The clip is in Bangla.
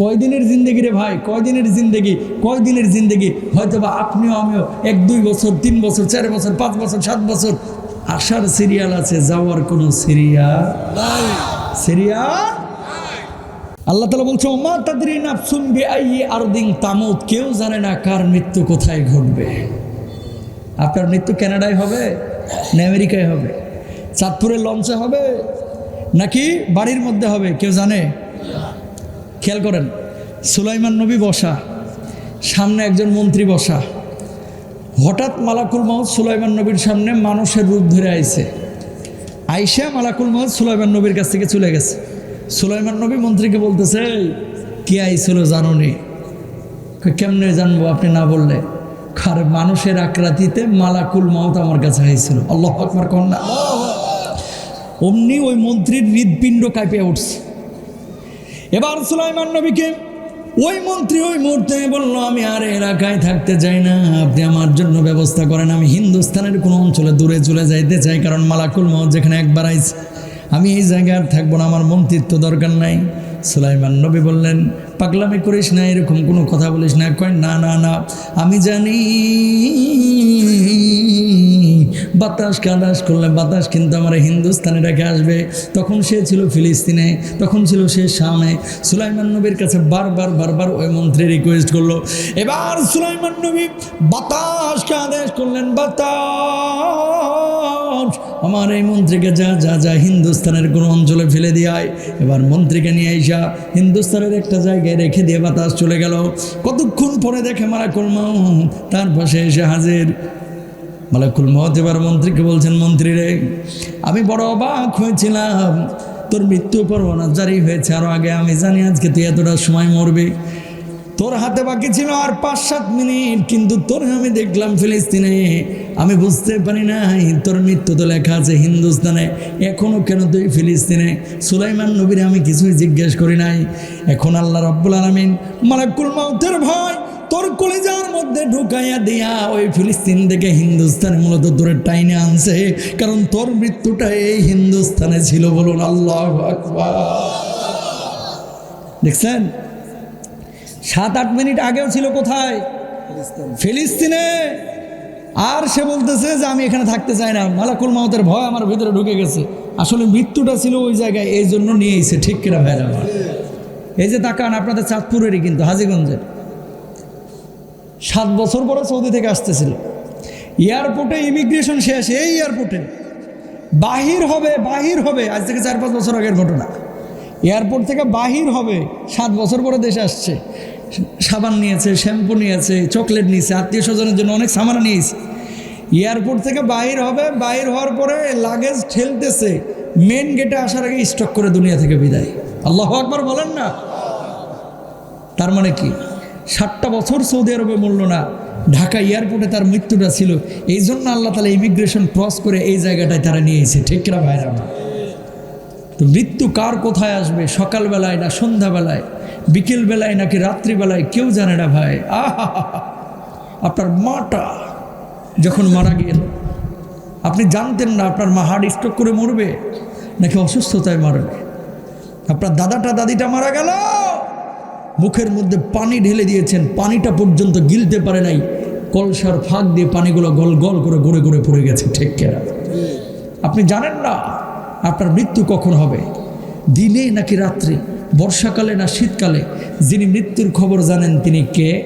কয়দিনের জিন্দগি রে ভাই? কয়দিনের জিন্দগি? কয়দিনের জিন্দগি? হয়তো বা আপনিও আমিও এক, দুই বছর, তিন বছর, চার বছর, পাঁচ বছর, সাত বছর। আসার সিরিয়াল আছে, যাওয়ার কোনো সিরিয়াল সিরিয়াল আল্লাহ তালা বলছে, ওমা তাদের নাফসুন বে আইয়ে আরদিন তামুদ কেউ জানে না কার মৃত্যু কোথায় ঘটবে। আপনার মৃত্যু কানাডায় হবে না আমেরিকায় হবে? চাঁদপুরের লঞ্চে হবে নাকি বাড়ির মধ্যে হবে? কেউ জানে? খেয়াল করেন, সুলাইমান নবী বসা, সামনে একজন মন্ত্রী বসা। হঠাৎ মালাকুল মাহমুদ সুলাইমান নবীর সামনে মানুষের রূপ ধরে আইছে। আইসা মালাকুল মাহমুদ সুলাইমান নবীর কাছ থেকে চলে গেছে। সুলাইমান নবী মন্ত্রীকে বলতেছে কে আইছিল জানো নি? কেমনে জানব আপনি না বললে? খার মানুষের আকৃতিতে মালাকুল মাউত আমার কাছে আইছিল। আল্লাহ আকবার কন্যা অমনি ওই মন্ত্রীর হৃদপিণ্ড কাঁপিয়ে উঠছে। এবার সুলাইমান নবীকে ওই মন্ত্রী ওই মুহূর্তে বলল, আমি আর এলাকায় থাকতে চাই না। আপনি আমার জন্য ব্যবস্থা করেন। আমি হিন্দুস্তানের কোনো অঞ্চলে দূরে চলে যাইতে চাই, কারণ মালাকুল মহ যেখানে একবার আইছে, আমি এই জায়গায় আর থাকব না। আমার মন্ত্রিত্ব দরকার নাই। সুলাইমান নবী বললেন, পাগলামি করিস না, এরকম কোনো কথা বলিস না। কয়, না না না, আমি জানি। বাতাস কাদাস করলে বাতাস কিন্তু আমার হিন্দুস্তানে রেখে আসবে। তখন সে ছিল ফিলিস্তিনে, তখন ছিল সে শামে। সুলাইমান নবীর কাছে বারবার বারবার ওই মন্ত্রী রিকোয়েস্ট করল। এবার সুলাইমান নবী বাতাসকে আদেশ করলেন? বাতাস! আমার এই মন্ত্রীকে যা যা যা হিন্দুস্তানের কোনো অঞ্চলে ফেলে দিয়ায় এবার মন্ত্রীকে নিয়ে আইসা হিন্দুস্তানের একটা জায়গায় রেখে দিয়ে বাতাস চলে গেল। কতক্ষণ পরে দেখে মারা কলম তার পাশে এসে হাজির। মালাকুল মহত এবার মন্ত্রীকে বলছেন, মন্ত্রী রে, আমি বড় অবাক হয়েছিলাম। তোর মৃত্যু পরোয়ানা জারি হয়েছে আরও আগে আমি জানি আজকে তুই এতটা সময় মরবি। তোর হাতে বাকি ছিল আর পাঁচ সাত মিনিট, কিন্তু তোর আমি দেখলাম ফিলিস্তিনে। আমি বুঝতে পারি নাই, তোর মৃত্যু তো লেখা আছে হিন্দুস্তানে। এখনও কেন তুই ফিলিস্তিনে? সুলাইমান নবীর আমি কিছুই জিজ্ঞেস করি নাই। এখন আল্লাহ রব্বুল আলমিন মালাকুল মাউতের ভয় তোর কলেজার মধ্যে ঢুকাইয়া দিয়া ওই ফিলিস্তিন থেকে হিন্দুস্তান মূলত দূরে টাইনে আনছে। কারণ তোর মৃত্যুটা এই হিন্দুস্তানে ছিল বলুন আল্লাহ দেখছেন? সাত আট মিনিট আগেও ছিল কোথায়? ফিলিস্তিনে। আর সে বলতেছে যে আমি এখানে থাকতে চাই না। মালাকুল মাহতের ভয় আমার ভিতরে ঢুকে গেছে। আসলে মৃত্যুটা ছিল ওই জায়গায় এই জন্য নিয়ে এসে ঠিক কিনা ভাইরা আমার এই যে তাকান আপনাদের চাঁদপুরেরই কিন্তু হাজিগঞ্জের। সাত বছর পরে সৌদি থেকে আসতেছিল। এয়ারপোর্টে ইমিগ্রেশন শেষ, এই এয়ারপোর্টে বাহির হবে বাহির হবে, আজ থেকে চার পাঁচ বছর আগের ঘটনা। এয়ারপোর্ট থেকে বাহির হবে, সাত বছর পরে দেশে আসছে। সাবান নিয়েছে, শ্যাম্পু নিয়েছে, চকলেট নিয়েছে, আত্মীয় স্বজনের জন্য অনেক সামান নিয়েছে। এয়ারপোর্ট থেকে বাহির হবে, বাহির হওয়ার পরে লাগেজ ঠেলতেছে। মেন গেটে আসার আগে স্টক করে দুনিয়া থেকে বিদায়। আল্লাহ আকবার বলেন না? তার মানে কি? ষাটটা বছর সৌদি আরবে মরল না। ঢাকা এয়ারপোর্টে তার মৃত্যুটা ছিল। এই জন্য আল্লাহ তালা ইমিগ্রেশন ক্রস করে এই জায়গাটায় তারা নিয়েছে এসে, ঠিক কিনা ভাইরা? তো মৃত্যু কার কোথায় আসবে? সকালবেলায় না সন্ধ্যাবেলায়? বিকেলবেলায় নাকি রাত্রিবেলায়? কেউ জানে না ভাই। আহা! আপনার মাটা যখন মারা গেল, আপনি জানতেন না আপনার মা হার্ট স্ট্রোক করে মরবে, নাকি অসুস্থতায় মারবে? আপনার দাদাটা দাদিটা মারা গেল! মুখের মধ্যে পানি ঢেলে দিয়েছেন। পানিটা পর্যন্ত গিলতে পারে নাই। কলসার ফাঁক দিয়ে পানিগুলো গল গল করে গড়ে গড়ে পড়ে গেছে। ঠিক কেনা? আপনি জানেন না আপনার মৃত্যু কখন হবে? দিনে নাকি রাত্রে? বর্ষাকালে না শীতকালে? যিনি মৃত্যুর খবর জানেন তিনি কে?